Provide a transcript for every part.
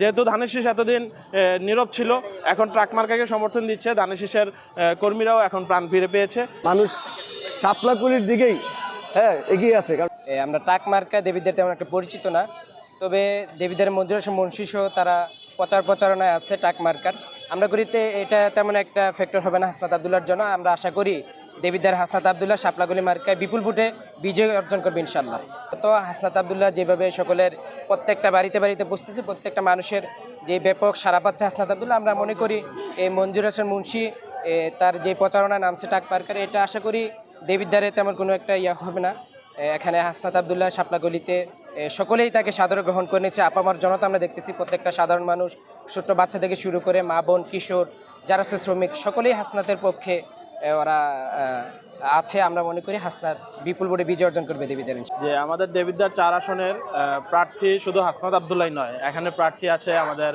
যেহেতু ধানের শীষ এতদিন নীরব ছিল এখন ট্রাক মার্কাকে সমর্থন দিচ্ছে। ধানের শীষের কর্মীরাও এখন প্রাণ ফিরে পেয়েছে। মানুষ শাপলাকুলির দিকেই হ্যাঁ এগিয়ে আছে কারণ এ, আমরা ট্রাক মার্কা দেবীদের তেমন একটা পরিচিত না তবে দেবীদের মন্দির সহ তারা প্রচার প্রচারণায় আছে টাক মার্কার আমরা করিতে এটা তেমন একটা ফ্যাক্টর হবে না হাসনাত আবদুল্লার জন্য। আমরা আশা করি দেবীদের হাসনাত আবদুল্লাহ শাপলাগুলি মার্কায় বিপুল ভোটে বিজয় অর্জন করবে ইনশাল্লাহ তো হাসনাত আবদুল্লাহ যেভাবে সকলের প্রত্যেকটা বাড়িতে বাড়িতে বসতেছে প্রত্যেকটা মানুষের যে ব্যাপক সারা পাচ্ছে হাসনাত আবদুল্লাহ আমরা মনে করি এই মঞ্জুর হাসান মুন্সি তার যে প্রচারণা নামছে টাক মার্কার এটা আশা করি দেবীদ্বারে তেমন কোনো একটা ইয়া হবে না। এখানে হাসনাত আবদুল্লাহ শাপলাগলিতে এ, সকলেই তাকে সাদরে গ্রহণ করে নিচ্ছে। আপামার জনতা আমরা দেখতেছি প্রত্যেকটা সাধারণ মানুষ ছোট্ট বাচ্চা থেকে শুরু করে মা বোন কিশোর যারা শ্রমিক সকলেই হাসনাতের পক্ষে ওরা আছে আমরা মনে করি, হাসনাত বিপুল ভোটে বিজয় অর্জন করবে দেবীদের যে আমাদের দেবিদ্বার চার আসনের প্রার্থী শুধু হাসনাত আবদুল্লাহ নয়, এখানে প্রার্থী আছে আমাদের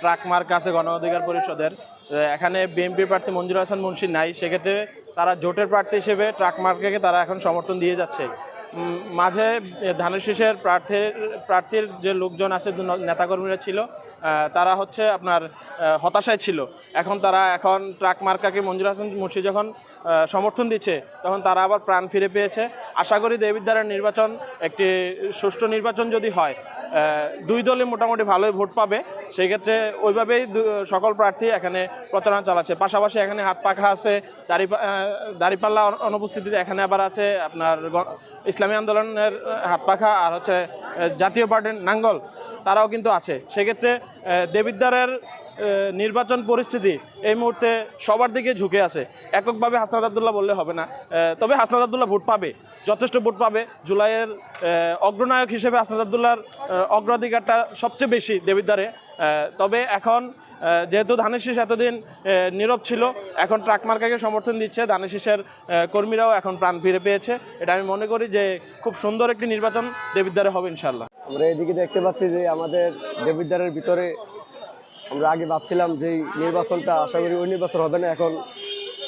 ট্রাক মার্ক আছে গণ অধিকার পরিষদের। এখানে বিএনপি প্রার্থী মঞ্জুর হাসান মুন্সি নাই, সেক্ষেত্রে তারা জোটের প্রার্থী হিসেবে ট্রাক মার্কে তারা এখন সমর্থন দিয়ে যাচ্ছে। মাঝে ধানের শীষের প্রার্থীর প্রার্থীর যে লোকজন আছে নেতাকর্মীরা ছিল তারা হচ্ছে আপনার হতাশায় ছিল। এখন তারা এখন ট্রাক মার্কাকে মঞ্জুর হাসান মুর্শি যখন সমর্থন দিচ্ছে, তখন তারা আবার প্রাণ ফিরে পেয়েছে। আশা করি দেবিদ্বারের নির্বাচন, একটি সুষ্ঠু নির্বাচন যদি হয় দুই দলে মোটামুটি ভালোই ভোট পাবে। সেই ক্ষেত্রে ওইভাবেই সকল প্রার্থী এখানে প্রচারণা চালাচ্ছে। পাশাপাশি এখানে হাত পাখা আছে দাড়ি দাড়িপাল্লা অনু- অনুপস্থিতিতে এখানে আবার আছে আপনার ইসলামী আন্দোলনের হাত পাখা আর হচ্ছে জাতীয় পার্টির নাঙ্গল, তারাও কিন্তু আছে। সেক্ষেত্রে দেবিদ্বারের নির্বাচন পরিস্থিতি এই মুহূর্তে সবার দিকে ঝুঁকে আছে। এককভাবে হাসনাত আবদুল্লাহ বললে হবে না। তবে হাসনাত আবদুল্লাহ ভোট পাবে, যথেষ্ট ভোট পাবে। জুলাইয়ের অগ্রনায়ক হিসেবে হাসনাত আবদুল্লাহর অগ্রাধিকারটা সবচেয়ে বেশি দেবিদ্বারে তবে এখন যেহেতু ধানের শীষ এতদিন নীরব ছিল, এখন ট্রাক মার্কাকে সমর্থন দিচ্ছে। ধানের শীষের কর্মীরাও এখন প্রাণ ফিরে পেয়েছে। এটা আমি মনে করি যে খুব সুন্দর একটি নির্বাচন দেবিদ্বারে হবে ইনশাল্লাহ আমরা এদিকে দেখতে পাচ্ছি যে আমাদের দেবিদ্বারের ভিতরে আমরা আগে ভাবছিলাম যে নির্বাচনটা আশা করি ওই নির্বাচন হবে না, এখন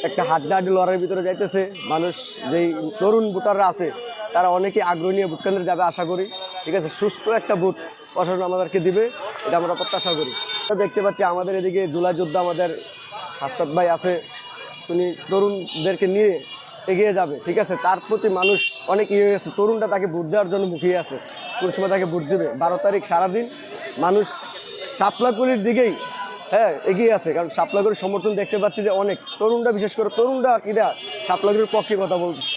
একটা হাড্ডাহাড্ডি লড়াইয়ের ভিতরে যাইতেছে। মানুষ যেই তরুণ ভোটাররা আছে, তারা অনেকে আগ্রহ নিয়ে ভোট কেন্দ্রে যাবে আশা করি। ঠিক আছে? সুস্থ একটা ভোট প্রশাসন আমাদেরকে দিবে, এটা আমরা প্রত্যাশা করি। দেখতে পাচ্ছি আমাদের এদিকে জুলাই যোদ্ধা আমাদের হাস্তাদ ভাই আছে উনি তরুণদেরকে নিয়ে এগিয়ে যাবে, ঠিক আছে? তার প্রতি মানুষ অনেক ইয়ে হয়ে গেছে। তরুণটা তাকে ভোট দেওয়ার জন্য মুখিয়ে আছে। কোন সময় তাকে ভোট দেবে? বারো তারিখ সারাদিন মানুষ শাপলাকুলির দিকেই হ্যাঁ এগিয়ে আছে। কারণ শাপলাগুড়ির সমর্থন দেখতে পাচ্ছি যে অনেক। তরুণরা, বিশেষ করে তরুণরা কিনা শাপলাগুড়ির পক্ষে কথা বলছে।